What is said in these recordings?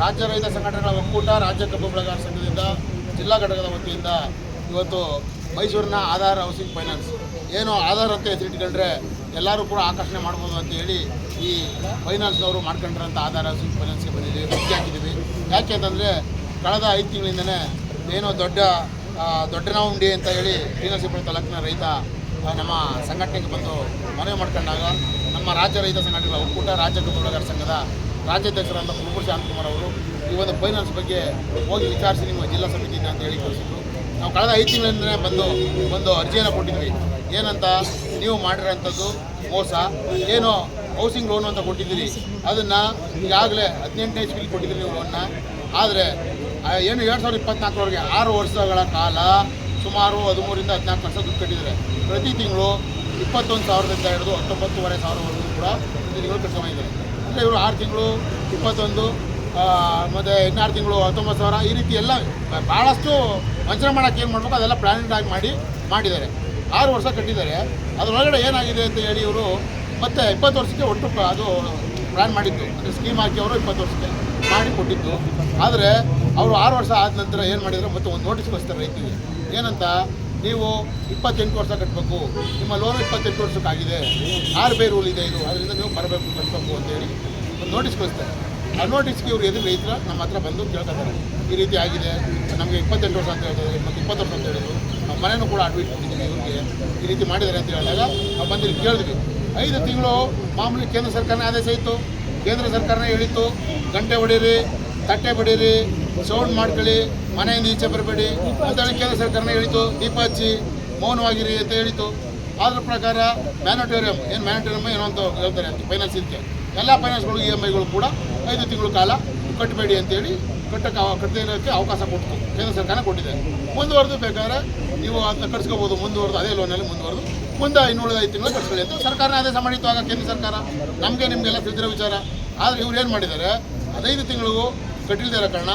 ರಾಜ್ಯ ರೈತ ಸಂಘಟನೆಗಳ ಒಕ್ಕೂಟ ರಾಜ್ಯ ಕಬ್ಬು ಬೆಳೆಗಾರ ಸಂಘದಿಂದ ಜಿಲ್ಲಾ ಘಟಕದ ವತಿಯಿಂದ ಇವತ್ತು ಮೈಸೂರಿನ ಆಧಾರ್ ಹೌಸಿಂಗ್ ಫೈನಾನ್ಸ್. ಏನು ಆಧಾರ್ ಅಂತ ಹೆಸರಿಟ್ಕೊಂಡ್ರೆ ಎಲ್ಲರೂ ಕೂಡ ಆಕರ್ಷಣೆ ಮಾಡ್ಬೋದು ಅಂತ ಹೇಳಿ ಈ ಫೈನಾನ್ಸ್ನವರು ಮಾಡ್ಕೊಂಡಿರೋಂಥ ಆಧಾರ್ ಹೌಸಿಂಗ್ ಫೈನಾನ್ಸ್ಗೆ ಬಂದಿದ್ದೀವಿ ಅರ್ಜಿ ಹಾಕಿದ್ದೀವಿ. ಯಾಕೆ ಅಂತಂದರೆ ಕಳೆದ ಐದು ತಿಂಗಳಿಂದನೇ ಏನೋ ದೊಡ್ಡ ದೊಡ್ಡನ ಉಂಡಿ ಅಂತ ಹೇಳಿ ಶ್ರೀನರಸೀಪುರ ತಾಲೂಕಿನ ರೈತ ನಮ್ಮ ಸಂಘಟನೆಗೆ ಬಂದು ಮನವಿ ಮಾಡ್ಕೊಂಡಾಗ ನಮ್ಮ ರಾಜ್ಯ ರೈತ ಸಂಘಟನೆಗಳ ಒಕ್ಕೂಟ ರಾಜ್ಯ ಕಬ್ಬು ಬೆಳೆಗಾರ ಸಂಘದ ರಾಜ್ಯಾಧ್ಯಕ್ಷರಾದ ಕುರುಬೂರು ಶಾಂತಕುಮಾರ್ ಅವರು ಈ ಒಂದು ಫೈನಾನ್ಸ್ ಬಗ್ಗೆ ಹೋಗಿ ವಿಚಾರಿಸಿ ನಿಮ್ಮ ಜಿಲ್ಲಾ ಸಮಿತಿ ಅಂತ ಹೇಳಿ ಕಳಿಸಿದ್ರು. ನಾವು ಕಳೆದ ಐದು ತಿಂಗಳಿಂದಲೇ ಬಂದು ಒಂದು ಅರ್ಜಿಯನ್ನು ಕೊಟ್ಟಿದ್ವಿ ಏನಂತ? ನೀವು ಮಾಡಿರೋಂಥದ್ದು ಮೋಸ. ಏನು ಹೌಸಿಂಗ್ ಲೋನ್ ಅಂತ ಕೊಟ್ಟಿದ್ದೀರಿ. ಅದನ್ನು ಈಗಾಗಲೇ ಹದಿನೆಂಟನೇ ಇಸ್ವಿಲಿ ಕೊಟ್ಟಿದ್ದೀರಿ ನೀವು ಲೋನ್ನ ಆದರೆ ಏನು ಎರಡು ಸಾವಿರದ ಇಪ್ಪತ್ನಾಲ್ಕರವರೆಗೆ ಆರು ವರ್ಷಗಳ ಕಾಲ ಸುಮಾರು ಹದಿಮೂರಿಂದ ಹದಿನಾಲ್ಕು ವರ್ಷ ದುಡ್ಡು ಕಟ್ಟಿದ್ದಾರೆ. ಪ್ರತಿ ತಿಂಗಳು ಇಪ್ಪತ್ತೊಂದು ಸಾವಿರದಿಂದ ಹಿಡಿದು ಹತ್ತೊಂಬತ್ತುವರೆ ಸಾವಿರವರೆಗೂ ಕೂಡ ಪ್ರತಿ ತಿಂಗಳು ಅಂದರೆ ಇವರು ಆರು ತಿಂಗಳು, ಇಪ್ಪತ್ತೊಂದು ಮತ್ತು ಇನ್ನಾರು ತಿಂಗಳು ಹತ್ತೊಂಬತ್ತು ಸಾವಿರ, ಈ ರೀತಿ ಎಲ್ಲ ಭಾಳಷ್ಟು ವಂಚನೆ ಮಾಡೋಕ್ಕೆ ಏನು ಮಾಡಬೇಕು, ಅದೆಲ್ಲ ಪ್ಲಾನಿಂಗ್ ಆಗಿ ಮಾಡಿ, ಮಾಡಿದ್ದಾರೆ. ಆರು ವರ್ಷ ಕಟ್ಟಿದ್ದಾರೆ. ಅದರೊಳಗಡೆ ಏನಾಗಿದೆ ಅಂತ ಹೇಳಿ ಇವರು ಮತ್ತೆ ಇಪ್ಪತ್ತು ವರ್ಷಕ್ಕೆ ಒಟ್ಟು ಅದು ಪ್ಲ್ಯಾನ್ ಮಾಡಿದ್ದು. ಅಂದರೆ ಸ್ಕೀಮ್ ಹಾಕಿ ಅವರು ಇಪ್ಪತ್ತು ವರ್ಷಕ್ಕೆ ಮಾಡಿ ಕೊಟ್ಟಿದ್ದು. ಆದರೆ, ಅವರು ಆರು ವರ್ಷ ಆದ ನಂತರ ಏನು ಮಾಡಿದ್ರು, ಮತ್ತೆ ಒಂದು ನೋಟಿಸ್ ಕಳಿಸ್ತಾರೆ ರೈತರಿಗೆ. ಏನಂತ ನೀವು ಇಪ್ಪತ್ತೆಂಟು ವರ್ಷ ಕಟ್ಟಬೇಕು ನಿಮ್ಮ ಲೋನ್ ಇಪ್ಪತ್ತೆಂಟು ವರ್ಷಕ್ಕಾಗಿದೆ, ಆರ್ ಬೈ ರೂಲ್ ಇದೆ ಇದು, ಅದರಿಂದ ನೀವು ಬರಬೇಕು ಕಟ್ಟಬೇಕು ಅಂತೇಳಿ ಒಂದು ನೋಟಿಸ್ ಕಳಿಸ್ತಾರೆ. ಆ ನೋಟಿಸ್ಗೆ ಇವ್ರು ಎದುರು ರೈತರ ನಮ್ಮ ಹತ್ರ ಬಂದು ಕೇಳ್ಕೊತಾರೆ. ಈ ರೀತಿ ಆಗಿದೆ, ನಮಗೆ ಇಪ್ಪತ್ತೆಂಟು ವರ್ಷ ಅಂತ ಹೇಳಿದ್ರು, ಮತ್ತು ಇಪ್ಪತ್ತು ವರ್ಷ ಅಂತ ಹೇಳಿದ್ರು, ನಮ್ಮ ಮನೆಯೂ ಕೂಡ ಅಡ್ಮಿಟ್ ಮಾಡಿದ್ದೀನಿ ಇವ್ರಿಗೆ. ಈ ರೀತಿ ಮಾಡಿದ್ದಾರೆ ಅಂತ ಹೇಳಿದಾಗ ನಾವು ಬಂದು ಕೇಳಿದ್ವಿ. ಐದು ತಿಂಗಳು ಮಾಮೂಲಿ ಕೇಂದ್ರ ಸರ್ಕಾರನೇ ಆದೇಶ ಇತ್ತು. ಕೇಂದ್ರ ಸರ್ಕಾರನೇ ಹೇಳಿತ್ತು, ಗಂಟೆ ಹೊಡೀರಿ, ತಟ್ಟೆ ಬಡೀರಿ ಸೌಂಡ್ ಮಾಡ್ಕೊಳ್ಳಿ ಮನೆಯಿಂದ ನೀಚೆ ಬರಬೇಡಿ. ಅಂತ ಕೇಂದ್ರ ಸರ್ಕಾರನೇ ಹೇಳಿತು, ದೀಪ ಹಚ್ಚಿ ಮೌನವಾಗಿರಿ ಅಂತ ಹೇಳಿತು. ಅದ್ರ ಪ್ರಕಾರ ಮ್ಯಾನಿಟೋರಿಯಂ, ಏನು ಮ್ಯಾನಿಟೋರಿಯಂ ಏನೋ ಅಂತ ಹೇಳ್ತಾರೆ ಅಂತ ಫೈನಾನ್ಸ್ ಇದಕ್ಕೆ ಎಲ್ಲ ಫೈನಾನ್ಸ್ಗಳು ಇ ಎಂ ಐಗಳು ಕೂಡ ಐದು ತಿಂಗಳು ಕಾಲ ಕಟ್ಟಬೇಡಿ ಅಂತೇಳಿ ಕಟ್ಟಕ್ಕೆ ಕಟ್ಟದೇ ಇರೋಕ್ಕೆ ಅವಕಾಶ ಕೊಡ್ತು ಕೇಂದ್ರ ಸರ್ಕಾರ ಕೊಟ್ಟಿದೆ. ಮುಂದುವರೆದು ಬೇಕಾದ್ರೆ ನೀವು ಅದನ್ನ ಕಟ್ಸ್ಕೋಬೋದು. ಮುಂದುವರೆದು ಅದೇ ಲೋನಲ್ಲಿ ಮುಂದುವರೆದು ಮುಂದೆ ಇನ್ನುಳಿದ ಐದು ತಿಂಗಳು ಕಟ್ಸ್ಕೊಳ್ಳಿ ಅಂತ ಸರ್ಕಾರನೇ ಆದೇಶ ಮಾಡಿತ್ತು ಆಗ ಕೇಂದ್ರ ಸರ್ಕಾರ. ನಮಗೆ ನಿಮಗೆಲ್ಲ ತಿಳಿದಿರೋ ವಿಚಾರ. ಆದರೆ ಇವ್ರು ಏನು ಮಾಡಿದ್ದಾರೆ? ಹದಿನೈದು ತಿಂಗಳಿಗೂ ಕಟ್ಟಿಲ್ದೇ ಇರೋ ಕಾರಣ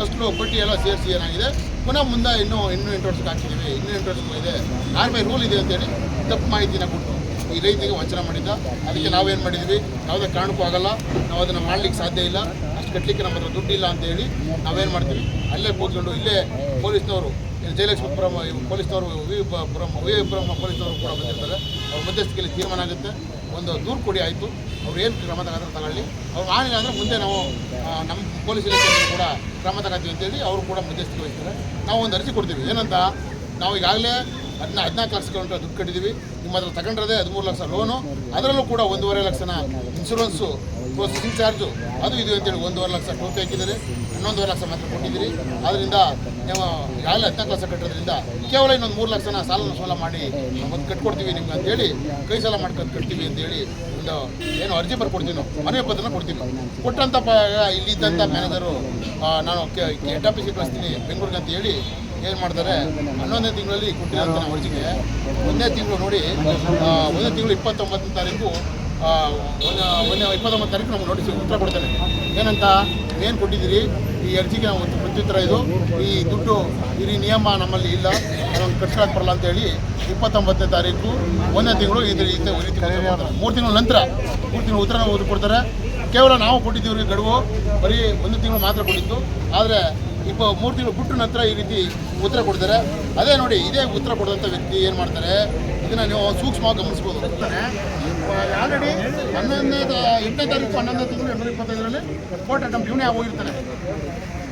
ಅಷ್ಟು ಪಟ್ಟಿ ಎಲ್ಲ ಸೇರಿಸಿ ಏನಾಗಿದೆ? ಪುನಃ ಮುಂದೆ ಇನ್ನೂ ಇನ್ನೂ ಎಂಟು ವರ್ಷಕ್ಕೆ ಹಾಕಿದ್ದೀವಿ ಇನ್ನೂ ಎಂಟು ವರ್ಷಕ್ಕೂ ಇದೆ ಆರ್ ರೂಲ್ ಇದೆ ಅಂತೇಳಿ ತಪ್ಪು ಮಾಹಿತಿನ ಕೊಟ್ಟು ಈ ರೈತಿಗೆ ವಂಚನೆ ಮಾಡಿದ್ದ. ಅದಕ್ಕೆ ನಾವೇನು ಮಾಡಿದ್ವಿ? ಯಾವುದೇ ಕಾರಣಕ್ಕೂ ಆಗಲ್ಲ. ನಾವು ಅದನ್ನು ಮಾಡಲಿಕ್ಕೆ ಸಾಧ್ಯ ಇಲ್ಲ. ಅಷ್ಟು ಕಟ್ಟಲಿಕ್ಕೆ ನಮ್ಮ ಹತ್ರ ದುಡ್ಡಿಲ್ಲ ಅಂತೇಳಿ ನಾವೇನು ಮಾಡ್ತೀವಿ? ಅಲ್ಲೇ ಕೂತ್ಕೊಂಡು ಇಲ್ಲೇ ಪೊಲೀಸ್ನವರು, ಜಯಲಕ್ಷ್ಮೀಪುರಂ ಪೊಲೀಸ್ನವರು ವಿ ಪುರಂ ವಿ ಪುರಂ ಪೊಲೀಸ್ನವರು ಕೂಡ ಬಂದಿರ್ತಾರೆ. ಅವ್ರ ಮಧ್ಯಸ್ಥಿಕೆಯಲ್ಲಿ ತೀರ್ಮಾನ ಆಗುತ್ತೆ. ಒಂದು ದೂರು ಕೊಡಿ ಆಯಿತು. ಅವ್ರು ಏನು ಕ್ರಮ ತಗೊಂಡ್ರೆ ತಗೊಳ್ಳಿ. ಅವ್ರು ಮಾಡಿಲ್ಲ ಅಂದರೆ ಮುಂದೆ ನಾವು ನಮ್ಮ ಪೊಲೀಸ್ ಇಲಾಖೆಯಲ್ಲಿ ಕೂಡ ಕ್ರಮ ತಗೋತೀವಿ ಅಂತೇಳಿ ಅವರು ಕೂಡ ಮಧ್ಯಸ್ಥಿಕೆ ವಹಿಸ್ತಾರೆ. ನಾವು ಒಂದು ಅರ್ಜಿ ಕೊಡ್ತೀವಿ. ಏನಂತ? ನಾವು ಈಗಾಗಲೇ ಹದಿನ, ಹದಿನಾಲ್ಕು ಲಕ್ಷ ಕಿಲೋಮೀಟರ್ ದುಡ್ಡು ಕಟ್ಟಿದ್ದೀವಿ. ನಿಮ್ಮ ಹತ್ರ ತಗೊಂಡ್ರದೇ ಹದಿಮೂರು ಲಕ್ಷ ಲೋನು ಅದರಲ್ಲೂ ಕೂಡ ಒಂದೂವರೆ ಲಕ್ಷನ ಇನ್ಶೂರೆನ್ಸು ಪ್ರೊಸೆಸಿಂಗ್ ಚಾರ್ಜು ಅದು ಇದು ಅಂತೇಳಿ ಒಂದೂವರೆ ಲಕ್ಷ ಟೋಪಿ ಹಾಕಿದ್ದಾರೆ. ಹನ್ನೊಂದುವರೆ ಲಕ್ಷ ಮಾತ್ರ ಕೊಟ್ಟಿದ್ದೀರಿ. ಅದರಿಂದ ನೀವು ಈಗಾಗಲೇ ಹತ್ತನೇ ಕ್ಲಾಸ ಕಟ್ಟೋದ್ರಿಂದ ಕೇವಲ ಇನ್ನೊಂದು ಮೂರು ಲಕ್ಷನ ಸಾಲನ ಸಾಲ ಮಾಡಿ ಒಂದು ಕಟ್ಕೊಡ್ತೀವಿ ನಿಮ್ಗೆ ಅಂತೇಳಿ, ಕೈ ಸಾಲ ಮಾಡ್ಕೊಂಡು ಕಟ್ತೀವಿ ಅಂತೇಳಿ ಒಂದು ಏನು ಅರ್ಜಿ ಬರ್ಕೊಡ್ತೀವಿ ನಾವು. ಮನವಿ ಪತ್ರನ ಕೊಡ್ತೀವಿ ಕೊಟ್ಟಂಥ ಇಲ್ಲಿ ಇದ್ದಂಥ ಮ್ಯಾನೇಜರು ನಾನು ಹೆಡ್ ಆಫೀಸಿಗೆ ಕಳಿಸ್ತೀನಿ ಬೆಂಗಳೂರಿಗೆ ಅಂತ ಹೇಳಿ ಏನು ಮಾಡ್ತಾರೆ, ಹನ್ನೊಂದನೇ ತಿಂಗಳಲ್ಲಿ ಕೊಟ್ಟಿರೋಂಥ ಅರ್ಜಿಗೆ ಒಂದನೇ ತಿಂಗಳು ನೋಡಿ ಒಂದನೇ ತಿಂಗಳು ಇಪ್ಪತ್ತೊಂಬತ್ತನೇ ತಾರೀಕು ಒಂದು ಇಪ್ಪತ್ತೊಂಬತ್ತು ತಾರೀಕು ನಮ್ಗೆ ನೋಟಿಸ್ ಉತ್ತರ ಕೊಡ್ತೇನೆ. ಏನಂತ? ಏನು ಕೊಟ್ಟಿದ್ದೀರಿ? ಈ ಅರ್ಜಿಗೆ ನಾವು ಒಂದು ಪ್ರತ್ಯುತ್ತರ ಇದು. ಈ ದುಡ್ಡು ಈ ನಿಯಮ ನಮ್ಮಲ್ಲಿ ಇಲ್ಲ. ನಮ್ಗೆ ಕಟ್ಸ್ಕೊಳಕ್ಕೆ ಬರಲ್ಲ ಅಂತೇಳಿ ಇಪ್ಪತ್ತೊಂಬತ್ತನೇ ತಾರೀಕು ಒಂದನೇ ತಿಂಗಳು ಈ ರೀತಿ. ಮೂರು ತಿಂಗಳ ನಂತರ, ಮೂರು ತಿಂಗಳು ಉತ್ತರ ಓದಿ ಕೊಡ್ತಾರೆ. ಕೇವಲ ನಾವು ಕೊಟ್ಟಿದ್ದೀವಿ ಗಡುವು, ಬರೀ ಒಂದು ತಿಂಗಳು ಮಾತ್ರ ಕೊಟ್ಟಿತ್ತು ಆದರೆ ಇಪ್ಪ ಮೂರು ತಿಂಗಳು ಬಿಟ್ಟು ನಂತರ ಈ ರೀತಿ ಉತ್ತರ ಕೊಡ್ತಾರೆ. ಅದೇ ನೋಡಿ, ಇದೇ ಉತ್ತರ ಕೊಡುವಂಥ ವ್ಯಕ್ತಿ ಏನು ಮಾಡ್ತಾರೆ? ಇದನ್ನು ನೀವು ಸೂಕ್ಷ್ಮವಾಗಿ ಗಮನಿಸ್ಬೋದು. ಆಲ್ರೆಡಿ ಹನ್ನೊಂದನೇ ಎಂಟನೇ ತಾರೀಕು ಹನ್ನೊಂದನೇ ತಿಂಗಳು ಎರಡುನೂರ ಇಪ್ಪತ್ತೈದರಲ್ಲಿ ಕೋರ್ಟ್ ನಮ್ಮ ಇವನೇ ಹೋಗಿರ್ತಾನೆ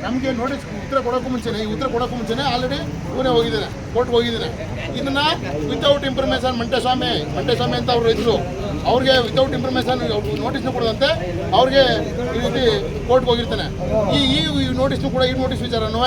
ನಮಗೆ ನೋಟಿಸ್ ಉತ್ತರ ಕೊಡೋಕ್ಕೂ ಮುಂಚೆನೆ, ಈ ಉತ್ತರ ಕೊಡೋಕ್ಕೂ ಮುಂಚೆನೆ ಆಲ್ರೆಡಿ ಇವನೇ ಹೋಗಿದ್ದಾನೆ ಕೋರ್ಟ್ ಹೋಗಿದ್ದಾನೆ ಇದನ್ನ ವಿತೌಟ್ ಇನ್ಫಾರ್ಮೇಷನ್ ಮಂಟೇಸ್ವಾಮಿ ಮಂಟೇಸ್ವಾಮಿ ಅಂತ ಅವರು ಇದ್ರು. ಅವ್ರಿಗೆ ವಿತೌಟ್ ಇನ್ಫಾರ್ಮೇಷನ್ ನೋಟಿಸ್ನ ಕೊಡದಂತೆ ಅವ್ರಿಗೆ ಈ ರೀತಿ ಕೋರ್ಟ್ಗೆ ಹೋಗಿರ್ತಾನೆ. ಈ ಈ ನೋಟಿಸ್ನು ಕೂಡ ಈ ನೋಟಿಸ್ ವಿಚಾರನೂ.